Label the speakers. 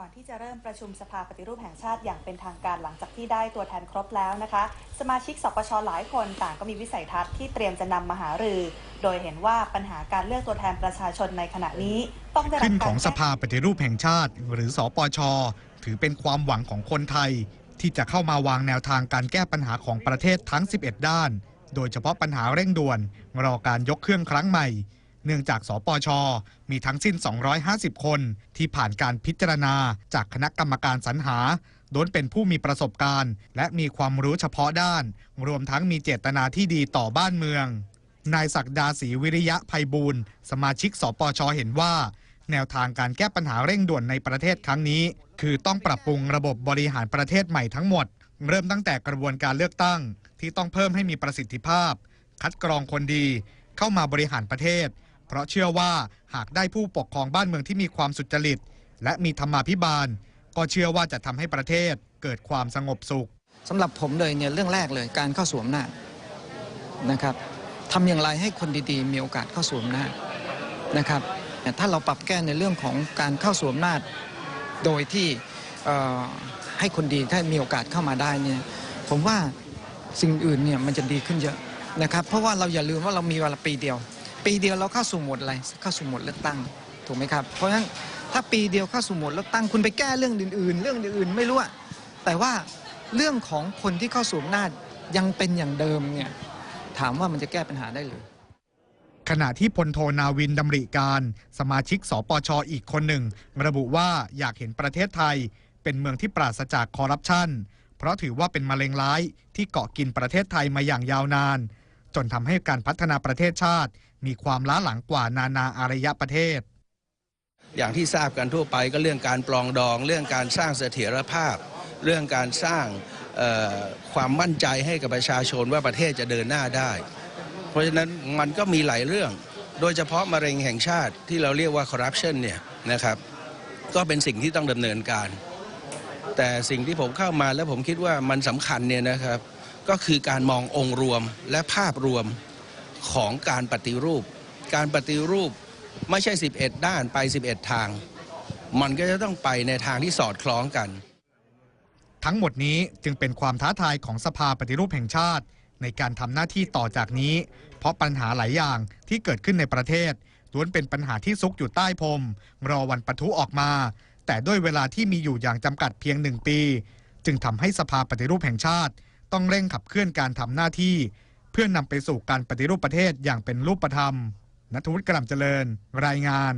Speaker 1: ก่อนที่จะเริ่มประชุมสภาปฏิรูปแห่งชาติอย่างเป็นทางการหลังจากที่ได้ตัวแทนครบแล้วนะคะ สมาชิกสปชหลายคนต่างก็มีวิสัยทัศน์ที่เตรียมจะนำมาหารือ โดยเห็นว่าปัญหาการเลือกตัวแทนประชาชนในขณะนี้ ต้องได้รับ
Speaker 2: ขึ้นของสภาปฏิรูปแห่งชาติ หรือสอปชถือเป็นความหวังของคนไทย ที่จะเข้ามาวางแนวทางการแก้ปัญหาของประเทศทั้ง 11 ด้าน โดยเฉพาะปัญหาเร่งด่วน รอการยกเครื่องครั้งใหม่ เนื่องจากสปช มีทั้งสิ้น 250 คนที่ผ่านการพิจารณาจากคณะกรรมการสรรหาล้วนเป็นผู้มีประสบการณ์ และมีความรู้เฉพาะด้าน รวมทั้งมีเจตนาที่ดีต่อบ้านเมือง นายศักดาศรีวิริยะภัยบูลย์สมาชิกสปชเห็นว่า แนวทางการแก้ปัญหาเร่งด่วนในประเทศครั้งนี้ คือต้องปรับปรุงระบบบริหารประเทศใหม่ทั้งหมด เริ่มตั้งแต่กระบวนการเลือกตั้ง ที่ต้องเพิ่มให้มีประสิทธิภาพ คัดกรองคนดี เข้ามาบริหารประเทศ เพราะเชื่อว่าหากได้ผู้ปกครองบ้านเมืองที่มีความสุจริต และมีธรรมาภิบาล ก็เชื่อว่าจะทำให้ประเทศเกิดความสงบสุข
Speaker 3: สำหรับผมเลยเนี่ยเรื่องแรกเลยการเข้าสวมหน้าจนะครับทำอย่างไรให้คนดีๆ มีโอกาสเข้าสวมหน้าจนะครับถ้าเราปรับแก้ในเรื่องของการเข้าสวมหน้าจ โดยที่ให้คนดีถ้ามีโอกาสเข้ามาได้เนี่ยผมว่าสิ่งอื่นเนี่ยมันจะดีขึ้นเยอะนะครับเพราะว่าเราอย่าลืมว่าเรามีเวลาปีเดียว ปีเดียวเราเข้าสู่หมดอะไรเข้าสู่หมดเลือกตั้งถูกไหมครับ เพราะฉะนั้นถ้าปีเดียวเข้าสู่หมดเลือกตั้งคุณไปแก้เรื่องอื่นๆ เรื่องอื่นๆไม่รู้อะแต่ว่าเรื่องของคนที่เข้าสู่อำนาจยังเป็นอย่างเดิมเนี่ยถามว่ามันจะแก้ปัญหาได้หรือ
Speaker 2: ขณะที่พลโทนาวินดำริการ สมาชิกสปชอีกคนหนึ่ง ระบุว่าอยากเห็นประเทศไทย เป็นเมืองที่ปราศจากคอร์รัปชันเพราะถือว่าเป็นมะเร็งร้ายที่เกาะกินประเทศไทยมาอย่างยาวนาน จนทำให้การพัฒนาประเทศชาติ มีความล้าหลังกว่านานาอารยประเทศ
Speaker 4: อย่างที่ทราบกันทั่วไปก็เรื่องการปลองดอง เรื่องการสร้างเสถียรภาพ เรื่องการสร้างความมั่นใจให้กับประชาชนว่าประเทศจะเดินหน้าได้ เพราะฉะนั้นมันก็มีหลายเรื่อง โดยเฉพาะมะเร็งแห่งชาติที่เราเรียกว่าคอร์รัปชันเนี่ยนะครับ ก็เป็นสิ่งที่ต้องดำเนินการ แต่สิ่งที่ผมเข้ามาแล้วผมคิดว่ามันสำคัญเนี่ยนะครับ ก็คือการมององค์รวมและภาพรวมของการปฏิรูป การปฏิรูปไม่ใช่ 11 ด้านไป 11 ทาง มันก็จะต้องไปในทางที่สอดคล้องกัน
Speaker 2: ทั้งหมดนี้จึงเป็นความท้าทายของสภาปฏิรูปแห่งชาติ ในการทำหน้าที่ต่อจากนี้ เพราะปัญหาหลายอย่างที่เกิดขึ้นในประเทศล้วนเป็นปัญหาที่ซุกอยู่ใต้พรมรอวันปะทุออกมา แต่ด้วยเวลาที่มีอยู่อย่างจำกัดเพียงหนึ่งปี จึงทำให้สภาปฏิรูปแห่งชาติ ต้องเร่งขับเคลื่อนการทำหน้าที่ เพื่อนำไปสู่การปฏิรูปประเทศอย่างเป็นรูปธรรมนัทวุฒิกระหล่ำเจริญ รายงาน